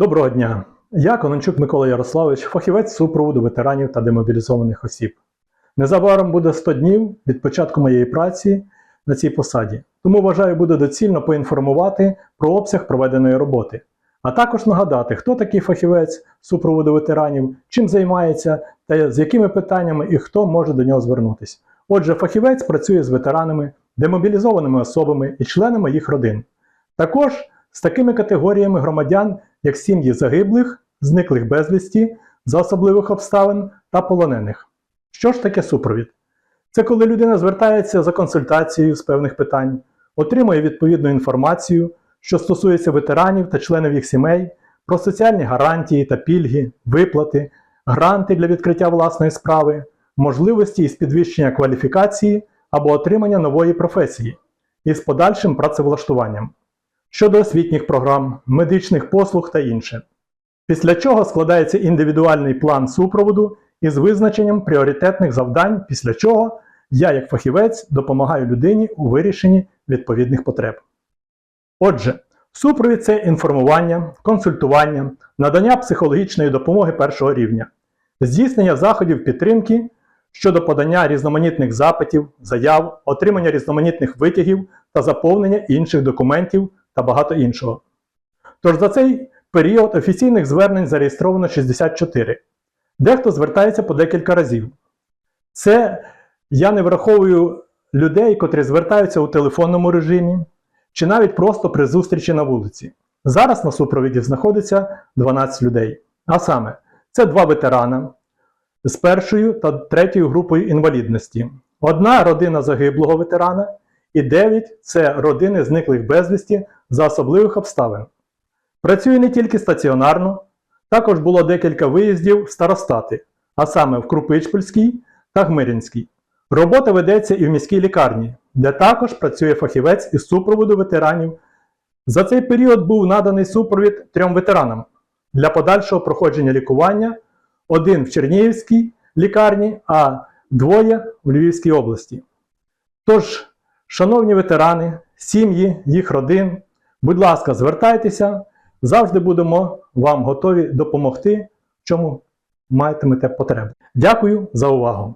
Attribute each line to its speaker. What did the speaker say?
Speaker 1: Доброго дня! Я Конончук Микола Ярославович, фахівець супроводу ветеранів та демобілізованих осіб. Незабаром буде 100 днів від початку моєї праці на цій посаді, тому вважаю, буде доцільно поінформувати про обсяг проведеної роботи, а також нагадати, хто такий фахівець супроводу ветеранів, чим займається та з якими питаннями і хто може до нього звернутися. Отже, фахівець працює з ветеранами, демобілізованими особами і членами їх родин. Також з такими категоріями громадян, як сім'ї загиблих, зниклих безвісті, за особливих обставин та полонених. Що ж таке супровід? Це коли людина звертається за консультацією з певних питань, отримує відповідну інформацію, що стосується ветеранів та членів їх сімей, про соціальні гарантії та пільги, виплати, гранти для відкриття власної справи, можливості із підвищення кваліфікації або отримання нової професії із подальшим працевлаштуванням щодо освітніх програм, медичних послуг та інше. Після чого складається індивідуальний план супроводу із визначенням пріоритетних завдань, після чого я, як фахівець, допомагаю людині у вирішенні відповідних потреб. Отже, супровід це інформування, консультування, надання психологічної допомоги першого рівня, здійснення заходів підтримки щодо подання різноманітних запитів, заяв, отримання різноманітних витягів та заповнення інших документів та багато іншого. Тож за цей період офіційних звернень зареєстровано 64. Дехто звертається по декілька разів. Це я не враховую людей, котрі звертаються у телефонному режимі, чи навіть просто при зустрічі на вулиці. Зараз на супровіді знаходиться 12 людей. А саме, це два ветерана з першою та третьою групою інвалідності, одна родина загиблого ветерана і 9 це родини зниклих безвісті за особливих обставин. Працює не тільки стаціонарно, також було декілька виїздів в старостати, а саме в Крупичпольській та Гмирінській. Робота ведеться і в міській лікарні, де також працює фахівець із супроводу ветеранів. За цей період був наданий супровід трьом ветеранам для подальшого проходження лікування: один в Чернігівській лікарні, а двоє в Львівській області. Тож, шановні ветерани, сім'ї, їх родин, Будь ласка, звертайтеся, завжди будемо вам готові допомогти, в чому матимете потребу. Дякую за увагу!